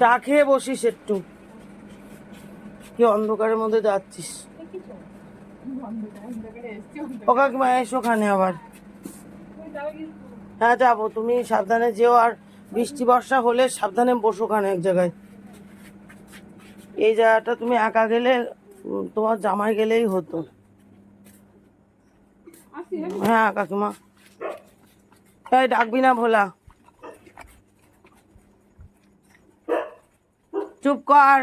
চা খেয়ে বসিস একটু। কি অন্ধকারের মধ্যে যাচ্ছিস? ও কাকিমা এসো ওখানে আবার। হ্যাঁ যাব। তুমি সাবধানে যেও আর বৃষ্টি, বর্ষা হলে সাবধানে বসো ওখানে এক জায়গায়। এই জায়গাটা তুমি একা গেলে তোমার জামাই গেলেই হতো। হ্যাঁ কাকিমা। তাই ডাকবি না ভোলা। চুপ কর।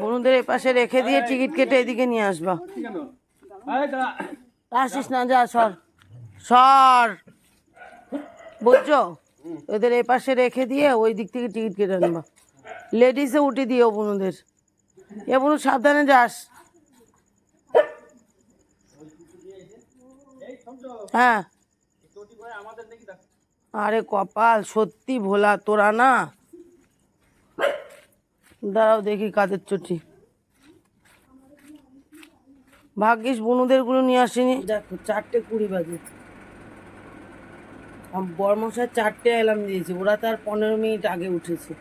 বনুদের এ পাশে রেখে দিয়ে টিকিট কেটে এদিকে নিয়ে আসবা। আসিস না যা সর। সর। বুঝছ? ওদের এ পাশে রেখে দিয়ে ওই দিক থেকে টিকিট কেটে আনবা। লেডিসে উঠে দিও বনুদের। এ বনু সাবধানে যাস। হ্যাঁ। আরে কপাল, সত্যি ভোলা, তোরা না? দাঁড়াও দেখি কাদের চটি। ভাগ্যিস বনুদেরগুলো নিয়ে আসিনি। দেখো, চারটে কুড়ি বাজে। বর্মশাই চারটে অ্যালার্ম দিয়েছে, ওরা তার পনেরো মিনিট আগে উঠেছে।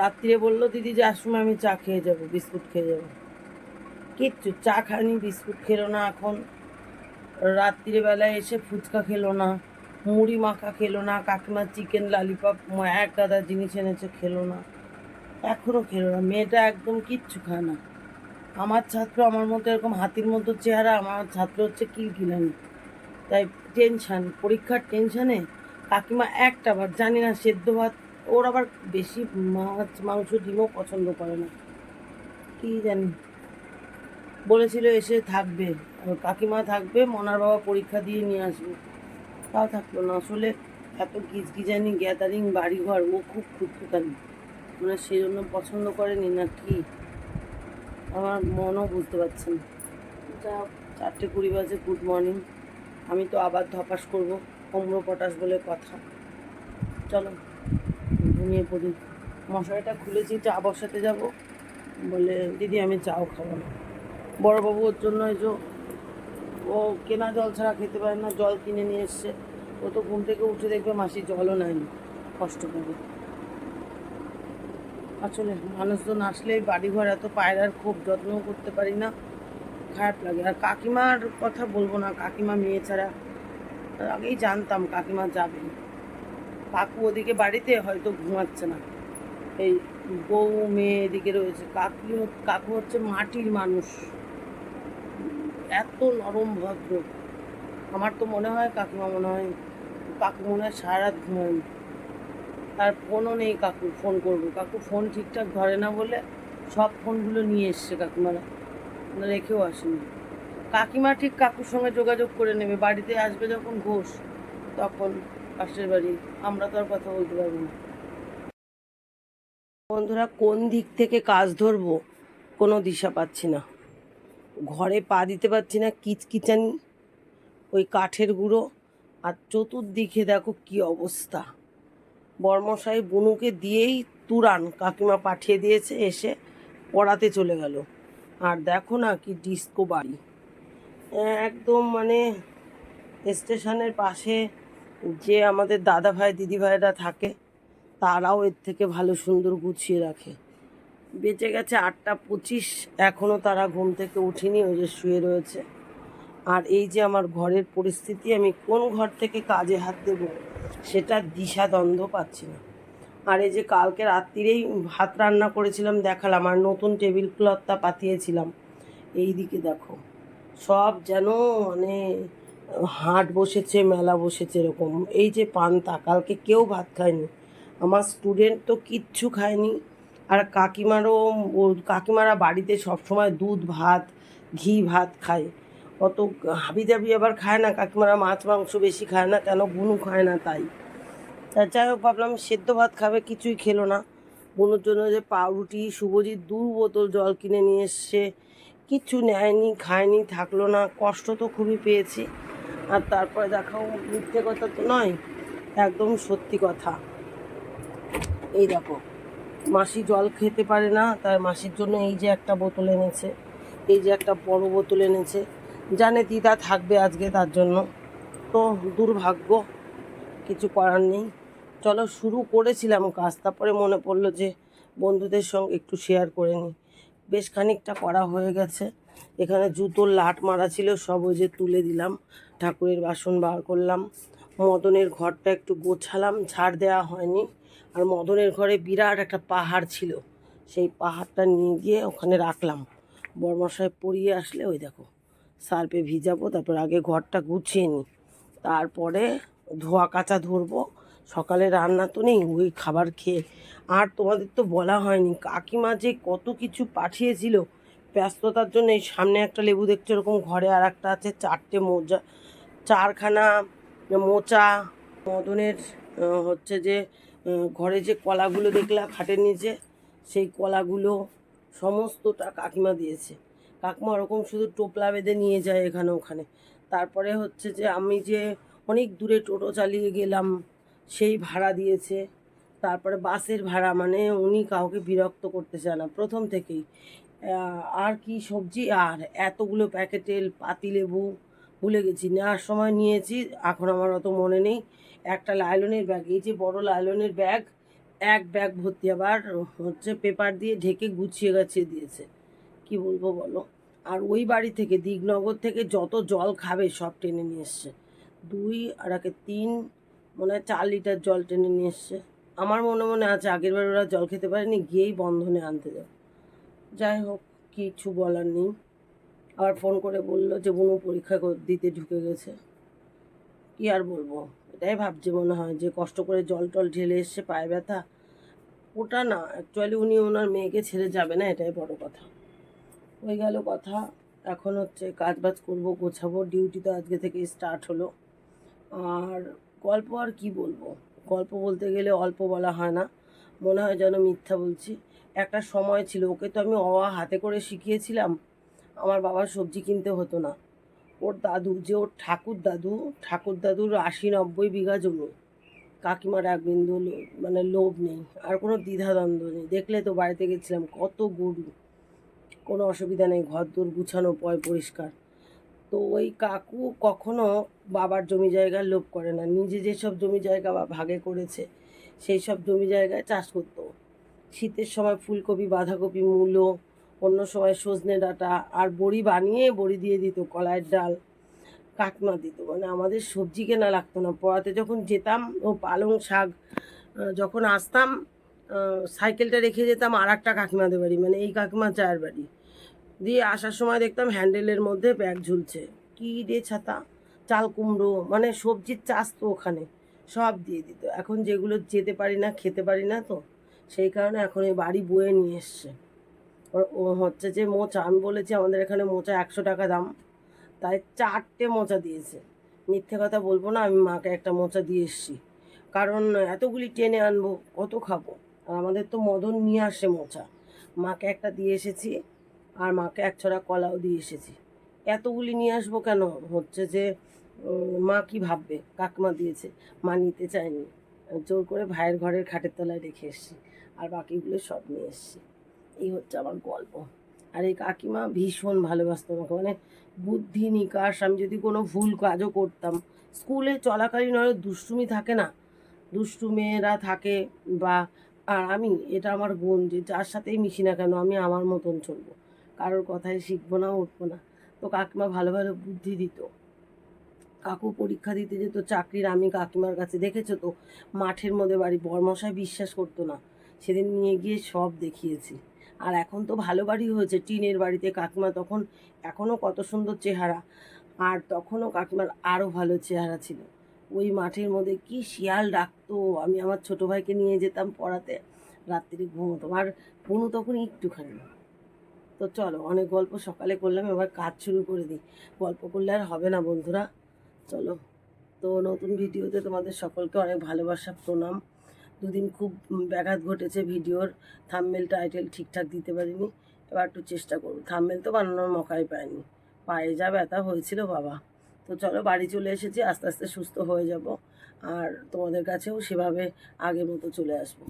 রাত্রিরে বলল, দিদি, যার সময় আমি চা খেয়ে যাব, বিস্কুট খেয়ে যাব। কিচ্ছু, চা খায়নি, বিস্কুট খেলো না এখন। রাত্রিবেলায় এসে ফুচকা খেলো না। মুড়ি মাখা খেলো না, কাকিমা চিকেন লালিপপ এক গাদা জিনিস এনেছে, খেলো না। এখনও খেলো না, মেয়েটা একদম কিচ্ছু খায় না। আমার ছাত্র আমার মতো এরকম হাতির মতো চেহারা, আমার ছাত্র হচ্ছে কিলকিলানি তাই টেনশান পরীক্ষার টেনশানে কাকিমা একটা বার জানি না সেদ্ধ ভাত, ওর আবার বেশি মাছ, মাংস, ডিমও পছন্দ করে না। কি জানি। বলেছিল এসে থাকবে, কাকিমা থাকবে, মনার বাবা পরীক্ষা দিয়ে নিয়ে আসবে। তাও থাকল না। আসলে এত গিজগিজানি, গ্যাদারিং বাড়িঘর, ও খুব খুঁতখুতানি মানে সেই জন্য পছন্দ করেনি না কি আমার মনও বুঝতে পারছে না। যা চারটে কুড়ি বাজে গুড মর্নিং আমি তো আবার ধপাস করব অম্র পটাশ বলে কথা। চলো, ঘুমিয়ে পড়ি। মশারিটা খুলেছি, চা বসাতে যাব। বলে, দিদি, আমি চাও খাব না। বড়বাবু ওর জন্য এই যে ও কেনা জল ছাড়া খেতে পারে না, জল কিনে নিয়ে এসছে। ও তো ঘুম থেকে উঠে দেখবে মাসি জলও নেয়নি, কষ্ট করে। আসলে মানুষজন আসলে বাড়িঘর এত পায়রার খুব যত্ন করতে পারি না, খারাপ লাগে। আর কাকিমার কথা বলব না, কাকিমা মেয়ে ছাড়া। আগেই জানতাম কাকিমা যাবে। কাকু ওদিকে বাড়িতে, হয়তো ঘুমাচ্ছে না। এই বউ মেয়ে এদিকে রয়েছে। কাকি কাকু হচ্ছে মাটির মানুষ। এত নরম ভদ্র। আমার তো মনে হয় কাকিমা মনে হয় কাকু মনে হয় সারা রাত তার ফোনও নেই কাকু, ফোন করব। কাকু ফোন ঠিকঠাক ধরে না বলে সব ফোনগুলো নিয়ে এসছে কাকিমারা। রেখেও আসেনি। কাকিমা ঠিক কাকুর সঙ্গে যোগাযোগ করে নেবে। বাড়িতে আসবে যখন ঘোষ, তখন পাশের বাড়ি। আমরা তো আর কথা বলতে পারব না। বন্ধুরা, কোন দিক থেকে কাজ ধরবো কোনো দিশা পাচ্ছি না। ঘরে পা দিতে পারছি না কিচকিচানি ওই কাঠের গুঁড়ো। আর চতুর্দিকে দেখো কি অবস্থা। বর্মশাই বুনুকে দিয়েই তুরান কাকিমা পাঠিয়ে দিয়েছে, এসে পড়াতে চলে গেল। আর দেখো না কি ডিস্কো বাড়ি। একদম মানে স্টেশনের পাশে যে আমাদের দাদা ভাই দিদি ভাইরা থাকে, তারাও এর থেকে ভালো সুন্দর গুছিয়ে রাখে। বেঁচে গেছে আটটা পঁচিশ। এখনও তারা ঘুম থেকে উঠিনি, ওই যে শুয়ে রয়েছে। আর এই যে আমার ঘরের পরিস্থিতি, আমি কোন ঘর থেকে কাজে হাত দেব, সেটা দিশা দ্বন্দ্ব পাচ্ছি না। আর এই যে কালকে রাত্রিরেই ভাত রান্না করেছিলাম, দেখালাম। আর নতুন টেবিল ক্লথটা পাতিয়েছিলাম। এই দিকে দেখো, সব যেন মানে হাট বসেছে, মেলা বসেছে এরকম। এই যে পান্তা, কালকে কেউ ভাত খায়নি। আমার স্টুডেন্ট তো কিচ্ছু খায়নি। আর কাকিমারও কাকিমারা বাড়িতে সবসময় দুধ, ভাত, ঘি, ভাত খায়। অত হাবি দাবি আবার খায় না, কাকিমারা মাছ, মাংস বেশি খায় না, কেন বুনু খায় না তাই। তা যাই হোক, ভাবলাম সেদ্ধ ভাত খাবে, কিছুই খেলো না। বুনুর জন্য যে পাউরুটি, শুভজিৎ দু বোতল জল কিনে নিয়ে এসছে। কিচ্ছু নেয়নি, খায়নি, থাকল না, কষ্ট তো খুবই পেয়েছি। আর তারপরে দেখাও, মিথ্যে কথা তো নয়, একদম সত্যি কথা। এই দেখো। মাসি জল খেতে পারে না, তার মাসির জন্য এই যে একটা বোতল এনেছে, এই যে একটা বড় বোতল এনেছে, জানে দিদা থাকবে আজকে তার জন্য। তো দুর্ভাগ্য, কিছু করার নেই। চলো শুরু করেছিলাম কাজ, তারপরে মনে পড়ল যে বন্ধুদের সঙ্গে একটু শেয়ার করে নিই। বেশ খানিকটা করা হয়ে গেছে। এখানে জুতোর লাট মারা ছিল, সব ওই যে তুলে দিলাম, ঠাকুরের বাসন বার করলাম। মদনের ঘরটা একটু গোছালাম ঝাড় দেওয়া হয়নি। আর মদনের ঘরে বিরাট একটা পাহাড় ছিল। সেই পাহাড়টা নিয়ে গিয়ে ওখানে রাখলাম। বর্মশায় পরিয়ে আসলে ওই দেখো, সার্পে ভিজাবো, তারপর আগে ঘরটা গুছিয়ে নিই। তারপরে ধোয়া কাচা ধরবো। সকালে রান্না তো নেই, ওই খাবার খেয়ে। আর তোমাদের তো বলা হয়নি, কাকিমা যে কত কিছু পাঠিয়েছিল। ব্যস্ততার জন্য এই সামনে একটা লেবু দেখছ, এরকম ঘরে আর একটা আছে, চারটে মোজা, চারখানা মোচা। মদনের হচ্ছে যে ঘরে যে কলাগুলো দেখলাম খাটের নিচে, সেই কলাগুলো সমস্তটা কাকিমা দিয়েছে। কাকিমা ওরকম শুধু টোপলা বেঁধে নিয়ে যায় এখানে ওখানে। তারপরে হচ্ছে যে আমি যে অনেক দূরে টোটো চালিয়ে গেলাম, সেই ভাড়া দিয়েছে। তারপরে বাসের ভাড়া মানে উনি কাউকে বিরক্ত করতে চায় না, প্রথম থেকেই। আর কি সবজি? আর এতগুলো প্যাকেটের পাতিলেবু, ভুলে গেছি। নেওয়ার সময় নিয়েছি, এখন আমার অত মনে নেই। একটা লাইলনের ব্যাগ, এই যে বড় লাইলনের ব্যাগ, এক ব্যাগ ভর্তি আবার হচ্ছে পেপার দিয়ে ঢেকে গুছিয়ে গাছিয়ে দিয়েছে। কি বলব বলো? আর ওই বাড়ি থেকে, দিগনগর থেকে যত জল খাবে সব টেনে নিয়ে এসছে। দুই আর একে তিন, মনে হয় চার লিটার জল টেনে নিয়ে এসছে। আমার মনে মনে আছে আগের বার ওরা জল খেতে পারেনি, গিয়েই বন্ধনে আনতে যাবে। যাই হোক, কিছু বলার নেই। আবার ফোন করে বলল যে বুনু পরীক্ষা দিতে ঢুকে গেছে। কি আর বলব? এটাই ভাবছে মনে হয় যে কষ্ট করে জল টল ঢেলে এসছে পায়ে ব্যথা। ওটা না অ্যাকচুয়ালি উনি ওনার মেয়েকে ছেড়ে যাবে না, এটাই বড় কথা। হয়ে গেল কথা, এখন হচ্ছে কাজ বাজ করব, গোছাবো ডিউটি তো আজকে থেকে স্টার্ট হলো। আর গল্প আর কি বলব? গল্প বলতে গেলে অল্প বলা হয় না, মনে হয় যেন মিথ্যা বলছি। একটা সময় ছিল, ওকে তো আমি অওয়া হাতে করে শিখিয়েছিলাম। আমার বাবার সবজি কিনতে হতো না। ওর দাদু, যে ওর ঠাকুর দাদু, ঠাকুর দাদুর আশি নব্বই বিঘা জমি। কাকিমার এক বিন্দু মানে লোভ নেই, আর কোনো দ্বিধাদ্বন্দ্ব নেই। দেখলে তো বাড়িতে গেছিলাম, কত গরু। কোনো অসুবিধা নেই ঘর দোর গুছানো, পয় পরিষ্কার। তো ওই কাকু কখনো বাবার জমি জায়গার লোভ করে না। নিজে যেসব জমি জায়গা বা ভাগে করেছে, সেই সব জমি জায়গায় চাষ করতো। শীতের সময় ফুলকপি, বাঁধাকপি, মূলো অন্য সময় সজনে ডাঁটা আর বড়ি বানিয়ে বড়ি দিয়ে দিত, কলাইয়ের ডাল, কাকিমা দিত। মানে আমাদের সবজি কেনা লাগতো না। পড়াতে যখন যেতাম, ও পালং শাক যখন আসতাম সাইকেলটা রেখে যেতাম আর একটা কাকিমাদের বাড়ি মানে এই কাকিমা চায়ের বাড়ি। দিয়ে আসার সময় দেখতাম হ্যান্ডেলের মধ্যে ব্যাগ ঝুলছে। কি রে ছাতা? চাল কুমড়ো মানে সবজির চাষ তো ওখানে, সব দিয়ে দিত। এখন যেগুলো যেতে পারি না, খেতে পারি না তো, সেই কারণে এখন এই বাড়ি বয়ে নিয়ে এসছে। হচ্ছে যে মোচা, আমি বলেছি আমাদের এখানে মোচা একশো টাকা দাম। তাই চারটে মোচা দিয়েছে। মিথ্যে কথা বলব না, আমি মাকে একটা মোচা দিয়ে এসেছি। কারণ এতগুলি টেনে আনব, কত খাব? আর আমাদের তো মদন নিয়ে আসে মোচা। মাকে একটা দিয়ে এসেছি, আর মাকে এক ছড়া কলাও দিয়ে এসেছি। এতগুলি নিয়ে আসব কেন? হচ্ছে যে মা কি ভাববে? কাকমা দিয়েছে, মা নিতে চায়নি। জোর করে ভাইয়ের ঘরের খাটের তলায় রেখে এসেছি, আর বাকিগুলো সব নিয়ে এসেছি। এই হচ্ছে আমার গল্প। আর এই কাকিমা ভীষণ ভালোবাসতো আমাকে। মানে বুদ্ধি নিকাশ, আমি যদি কোনো ভুল কাজও করতাম, স্কুলে চলাকালীন অনেক দুষ্টুমি থাকে না? দুষ্টু মেয়েরা থাকে বা, আর আমি, এটা আমার গুণ যে যার সাথেই মিশি না কেন, আমি আমার মতন চলবো। কারোর কথায় শিখব না, উঠবো না। তো কাকিমা ভালো ভালো বুদ্ধি দিত। কাকু পরীক্ষা দিতে যেত, চাকরির আমি কাকিমার কাছে দেখেছ তো? মাঠের মধ্যে বাড়ি, বর্মশাই বিশ্বাস করতো না। সেদিন নিয়ে গিয়ে সব দেখিয়েছি। আর এখন তো ভালো বাড়ি হয়েছে, টিনের বাড়িতে কাকিমা তখন এখনও কত সুন্দর চেহারা। আর তখনও কাকিমার আরও ভালো চেহারা ছিল। ওই মাঠের মধ্যে কি শিয়াল ডাকতো, আমি আমার ছোট ভাইকে নিয়ে যেতাম পড়াতে। রাত্রি ঘুমোতাম। আর পুনু তখন একটুখানি তো চলো, অনেক গল্প সকালে করলাম, এবার কাজ শুরু করে দিই। গল্প করলে আর হবে না বন্ধুরা। চলো, তো নতুন ভিডিওতে তোমাদের সকলকে অনেক ভালোবাসা, প্রণাম। দুদিন খুব ব্যাঘাত ঘটেছে ভিডিওর থাম্বেল টাইটেল ঠিকঠাক দিতে পারিনি। এবার একটু চেষ্টা করব। থাম্বেল তো বানানোর মকাই পাইনি। পায়ে যা ব্যথা হয়েছিল বাবা। তো চলো বাড়ি চলে এসেছি, আস্তে আস্তে সুস্থ হয়ে যাব। আর তোমাদের কাছেও সেভাবে আগের মতো চলে আসব।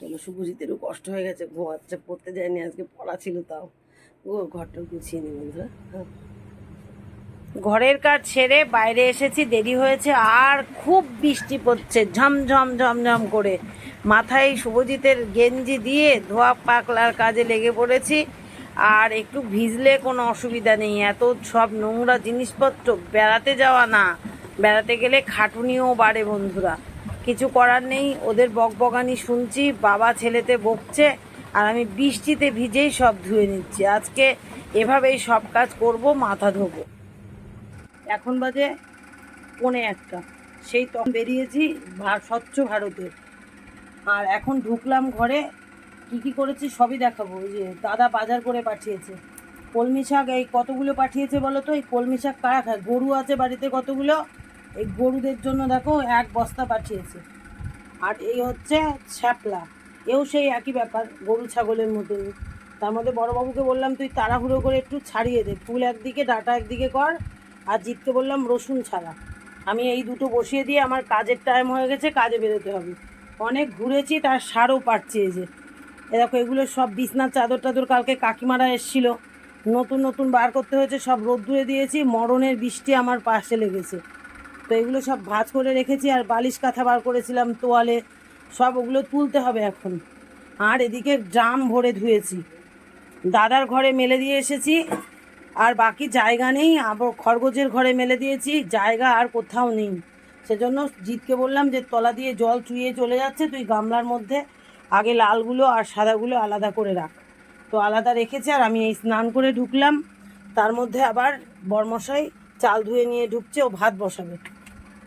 চলো শুভজিতেরও কষ্ট হয়ে গেছে, ঘুমাচ্ছে, পড়তে যায়নি আজকে, পড়া ছিল তাও। ও ঘরটা গুছিয়ে নি বন্ধুরা হ্যাঁ। ঘরের কাজ সেরে বাইরে এসেছি, দেরি হয়েছে, আর খুব বৃষ্টি পড়ছে ঝমঝম ঝমঝম করে। মাথায় শুভজিতের গেঞ্জি দিয়ে ধোয়া পাকলার কাজে লেগে পড়েছি, আর একটু ভিজলে কোনো অসুবিধা নেই। এত সব নোংরা জিনিসপত্র, বেড়াতে যাওয়া না। বেড়াতে গেলে খাটুনিও বাড়ে বন্ধুরা। কিছু করার নেই, ওদের বকবকানি শুনছি, বাবা ছেলেতে বকছে, আর আমি বৃষ্টিতে ভিজেই সব ধুয়ে নিচ্ছি। আজকে এভাবেই সব কাজ করব, মাথা ধোবো। এখন বাজে পৌনে একটা। সেই তখন বেরিয়েছি স্বচ্ছ ভারতে। আর এখন ঢুকলাম ঘরে। কি কি করেছি সবই দেখাবো। ওই যে দাদা বাজার করে পাঠিয়েছে। কলমি শাক এই কতগুলো পাঠিয়েছে বলো তো? এই কলমি শাক কারা খায়? গরু আছে বাড়িতে কতগুলো? এই গরুদের জন্য দেখো এক বস্তা পাঠিয়েছে। আর এই হচ্ছে ছ্যাপলা এও সেই একই ব্যাপার, গরু ছাগলের মতোই তার মধ্যে বড়বাবুকে বললাম, তুই তাড়াহুড়ো করে একটু ছাড়িয়ে দে। ফুল একদিকে, ডাটা একদিকে কর। আর জিতকে বললাম রসুন ছাড়া। আমি এই দুটো বসিয়ে দিয়ে আমার কাজের টাইম হয়ে গেছে, কাজে বেরোতে হবে। অনেক ঘুরেছি, তার সারও পাচ্ছি এই যে। এ দেখো, এগুলো সব বিছনার চাদর টাদর কালকে কাকিমারা এসছিল। নতুন নতুন বার করতে হয়েছে, সব রোদ্দুরে দিয়েছি, মরণের বৃষ্টি আমার পাশে লেগেছে। তো এগুলো সব ভাঁজ করে রেখেছি, আর বালিশ কাঁথা বার করেছিলাম তোয়ালে। সব ওগুলো তুলতে হবে এখন। আর এদিকে ড্রাম ভরে ধুয়েছি। দাদার ঘরে মেলে দিয়ে এসেছি আর বাকি জায়গা নেই, আবার খরগোজের ঘরে মেলে দিয়েছি, জায়গা আর কোথাও নেই। সেজন্য জিতকে বললাম যে, তলা দিয়ে জল চুইয়ে চলে যাচ্ছে, তুই গামলার মধ্যে আগে লালগুলো আর সাদাগুলো আলাদা করে রাখ। তো আলাদা রেখেছে, আর আমি এই স্নান করে ঢুকলাম। তার মধ্যে আবার বরমশাই চাল ধুয়ে নিয়ে ঢুকছে, ও ভাত বসাবে।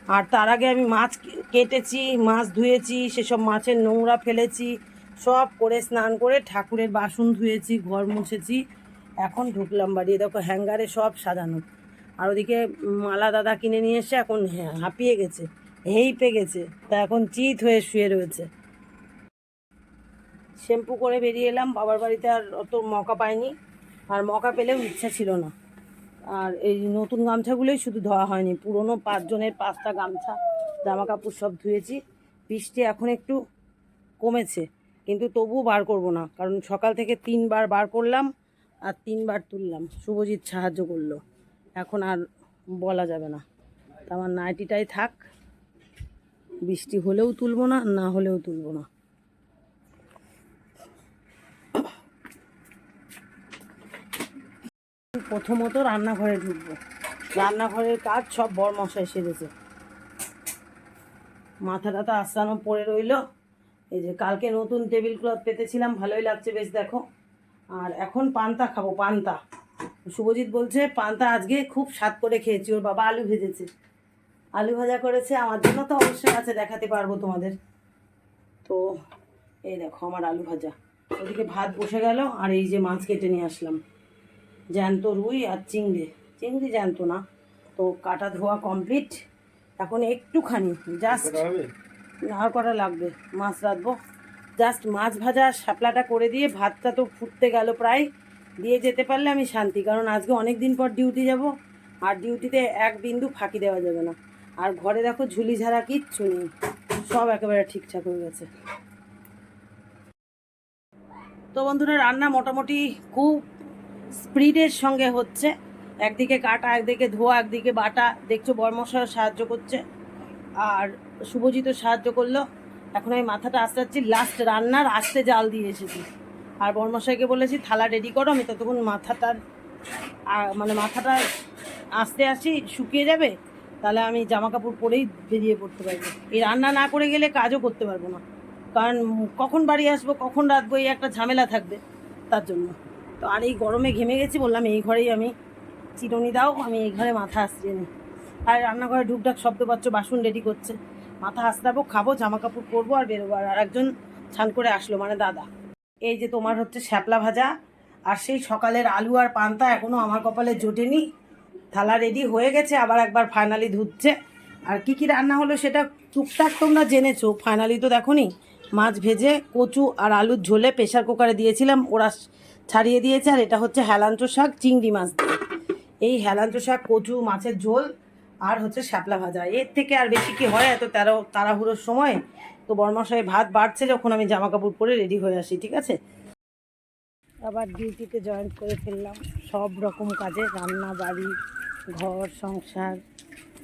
আর তার আগে আমি মাছ কেটেছি, মাছ ধুয়েছি, সেসব মাছের নোংরা ফেলেছি, সব করে স্নান করে ঠাকুরের বাসন ধুয়েছি, ঘর মুছেছি। এখন ঢুকলাম বাড়ি। দেখো হ্যাঙ্গারে সব সাজানো। আর ওদিকে মালা দাদা কিনে নিয়ে এসে এখন হ্যাঁ হাঁপিয়ে গেছে, হেইপে গেছে। তা এখন চিত হয়ে শুয়ে রয়েছে। শ্যাম্পু করে বেরিয়ে এলাম, বাবার বাড়িতে আর অত মকা পাইনি। আর মকা পেলেও ইচ্ছা ছিল না। আর এই নতুন গামছাগুলোই শুধু ধোয়া হয়নি, পুরনো পাঁচজনের পাঁচটা গামছা জামা কাপড় সব ধুয়েছি। বৃষ্টি এখন একটু কমেছে, কিন্তু তবুও বার করব না, কারণ সকাল থেকে তিনবার বার করলাম। আর তিনবার তুললাম। শুভজিৎ সাহায্য করল। এখন আর বলা যাবে না। আমার নাইটিটাই থাক। বৃষ্টি হলেও তুলবো না না হলেও তুলবো না। প্রথমত রান্নাঘরে ঢুকবো। রান্নাঘরের কাজ সব বর মশাই সেরেছে। মাথাটা তো আস্তানো পড়ে রইল। এই যে কালকে নতুন টেবিল ক্লথ পেতেছিলাম, ভালোই লাগছে বেশ দেখো। আর এখন পান্তা খাব পান্তা। শুভজিৎ বলছে পান্তা আজকে খুব স্বাদ করে খেয়েছি ওর বাবা আলু ভেজেছে। আলু ভাজা করেছে আমার জন্য তো অবশ্যই আছে দেখাতে পারব তোমাদের। তো এই দেখো আমার আলু ভাজা। ওদিকে ভাত বসে গেল আর এই যে মাছ কেটে নিয়ে আসলাম। জ্যান্ত রুই আর চিংড়ি। চিংড়ি জ্যান্ত না তো কাটা ধোয়া কমপ্লিট। এখন একটুখানি জাস্ট আর করা লাগবে? মাছ রাখব জাস্ট মাছ ভাজা শাপলাটা করে দিয়ে ভাতটা তো ফুটতে গেল প্রায়। দিয়ে যেতে পারলে আমি শান্তি, কারণ আজকে অনেক দিন পর ডিউটি যাব, আর ডিউটিতে এক বিন্দু ফাঁকি দেওয়া যাবে না। আর ঘরে দেখো ঝুলি ঝাড়া কিচ্ছু নেই, সব একেবারে ঠিকঠাক হয়ে গেছে। তো বন্ধুরা, রান্না মোটামুটি খুব স্পিডের সঙ্গে হচ্ছে। একদিকে কাটা, একদিকে ধোয়া, একদিকে বাটা। দেখছ বর্মশায় সাহায্য করছে, আর শুভজিৎও সাহায্য করল। এখন আমি মাথাটা আস্তে লাস্ট রান্নার আস্তে জাল দিয়ে এসেছি। আর বর্মশাইকে বলেছি, থালা রেডি করো, আমি ততক্ষণ মাথাটার মানে মাথাটা আস্তে আসি শুকিয়ে যাবে, তাহলে আমি জামা কাপড় পরেই বেরিয়ে পড়তে পারব। এই রান্না না করে গেলে কাজও করতে পারব না। কারণ কখন বাড়ি আসব, কখন রাখব এই একটা ঝামেলা থাকবে তার জন্য। তো আর এই গরমে ঘেমে গেছি, বললাম এই ঘরেই আমি চিরুনি দাও, আমি এই ঘরে মাথা আসছি আর রান্নাঘরে ঢুকঢাক শব্দ পাচ্ছ বাসন রেডি করছে। মাথা আসতাবো খাব জামা কাপড় পরবো আর বেরোবো। আর একজন ছান করে আসলো মানে দাদা। এই যে তোমার হচ্ছে শ্যাপলা ভাজা, আর সেই সকালের আলু আর পান্তা এখনও আমার কপালে জোটেনি। থালা রেডি হয়ে গেছে, আবার একবার ফাইনালি ধুচ্ছে। আর কি কি রান্না হলো সেটা টুকটাক তোমরা জেনেছো। ফাইনালি তো দেখোনি, মাছ ভেজে কচু আর আলুর ঝোলে প্রেশার কুকারে দিয়েছিলাম, ওরা ছাড়িয়ে দিয়েছে। আর এটা হচ্ছে হেলাঞ্চো শাক চিংড়ি মাছ এই হেলাঞ্চো শাক কচু, মাছের ঝোল আর হচ্ছে শ্যাপলা ভাজা। এর থেকে আর বেশি কি হয়? এত তেরো তাড়াহুড়োর সময় তো বর্মাশাই ভাত বাড়ছে যখন আমি জামা কাপড় পরে রেডি হয়ে আসি, ঠিক আছে? আবার ডিউটিতে জয়েন করে ফেললাম। সব রকম কাজে, রান্না, বাড়ি, ঘর, সংসার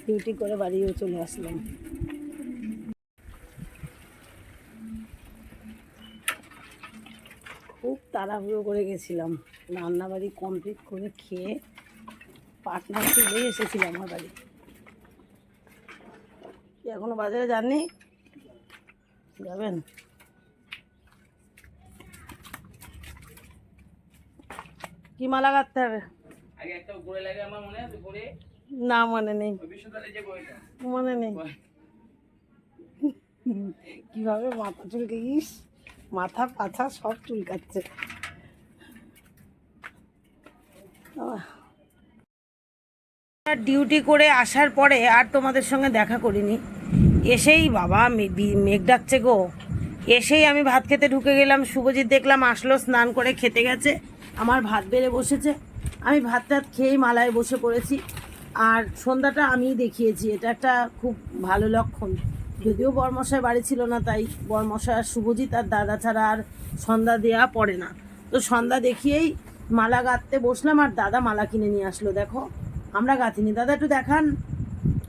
ডিউটি করে বাড়িও চলে আসলাম। খুব তাড়াহুড়ো করে গেছিলাম। রান্নাবাড়ি কমপ্লিট করে খেয়ে পার্টনার চলে এসেছিলাম আমার বাড়ি। কি এখনও বাজারে যাননি? যাবেন? কি মালা কাটতে হবে? মনে না মনে নেই। মনে নেই। কীভাবে মাথা চুলকে ইস মাথা পাছা সব চুলকাচ্ছে। ডিউটি করে আসার পরে আর তোমাদের সঙ্গে দেখা করিনি। এসেই বাবা মেঘ ডাকছে গো। এসেই আমি ভাত খেতে ঢুকে গেলাম, শুভজিৎ দেখলাম আসলো, স্নান করে খেতে গেছে। আমার ভাত বেড়ে বসেছে। আমি ভাত টাত খেয়েই মালায় বসে পড়েছি। আর সন্ধ্যাটা আমিই দেখিয়েছি। এটা একটা খুব ভালো লক্ষণ। যদিও বরমশাই বাড়ি ছিল না, তাই বরমশাই আর শুভজিৎ আর দাদা ছাড়া আর সন্ধ্যা দেওয়া পড়ে না। তো সন্ধ্যা দেখিয়েই মালা গাঁথতে বসলাম আর দাদা মালা কিনে নিয়ে আসলো, দেখো। আমরা গাঁথিনি দাদা একটু দেখান।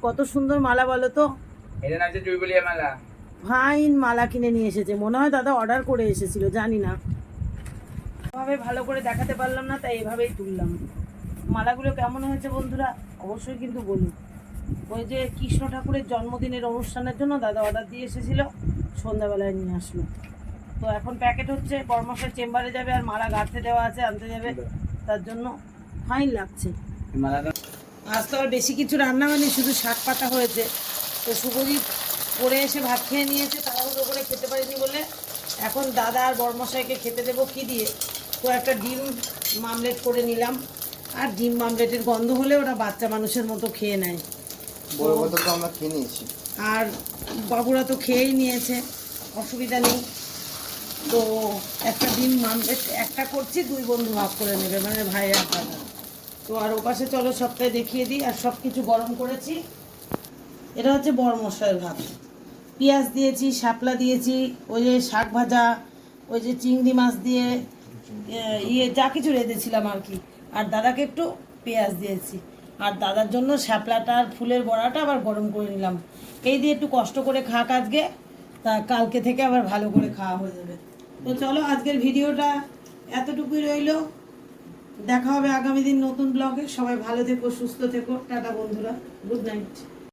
কত সুন্দর মালা বলো তো। এটা নাম ফাইন মালা কিনে নিয়ে এসেছে। মনে হয় দাদা অর্ডার করে এসেছিল জানি না। এভাবে ভালো করে দেখাতে পারলাম না তাই এভাবেই তুললাম। মালাগুলো কেমন হয়েছে বন্ধুরা অবশ্যই কিন্তু বলুন। ওই যে কৃষ্ণ ঠাকুরের জন্মদিনের অনুষ্ঠানের জন্য দাদা অর্ডার দিয়ে এসেছিল সন্ধ্যাবেলায় নিয়ে আসলো। তো এখন প্যাকেট হচ্ছে কর্মশার চেম্বারে যাবে আর মালা গাঁথতে দেওয়া আছে আনতে যাবে। তার জন্য ফাইন লাগছে। মেলাটা আজ তো আর বেশি কিছু রান্না হয়নি শুধু শাক পাতা হয়েছে। তো শুভজিৎ করে এসে ভাত খেয়ে নিয়েছে তাড়াহুড়ো করে খেতে পারিনি বলে। এখন দাদা আর বর্মশাইকে খেতে দেবো কি দিয়ে? তো একটা ডিম মামলেট করে নিলাম। আর ডিম মামলেটের গন্ধ হলে ওরা বাচ্চা মানুষের মতো খেয়ে নেয়। আমরা খেয়ে নিয়েছি। আর বাবুরা তো খেয়েই নিয়েছে অসুবিধা নেই। তো একটা ডিম মামলেট একটা করছি দুই বন্ধু ভাগ করে নেবে মানে ভাই আর দাদা। তো আর ওপাশে চলো সপ্তাহে দেখিয়ে দিই, আর সব কিছু গরম করেছি। এটা হচ্ছে বড় মশলার ভাত। পেঁয়াজ দিয়েছি, শাপলা দিয়েছি, ওই যে শাক ভাজা, ওই যে চিংড়ি মাছ দিয়ে ইয়ে যা কিছু রেঁধেছিলাম আর কি। আর দাদাকে একটু পেঁয়াজ দিয়েছি। আর দাদার জন্য শ্যাপলাটা আর ফুলের বড়াটা আবার গরম করে নিলাম। এই দিয়ে একটু কষ্ট করে খাক আজকে, তা কালকে থেকে আবার ভালো করে খাওয়া হয়ে যাবে। তো চলো আজকের ভিডিওটা এতটুকুই রইল। দেখা হবে আগামী দিন নতুন ব্লগে। সবাই ভালো থেকো, সুস্থ থেকো। টাটা বন্ধুরা, গুড নাইট।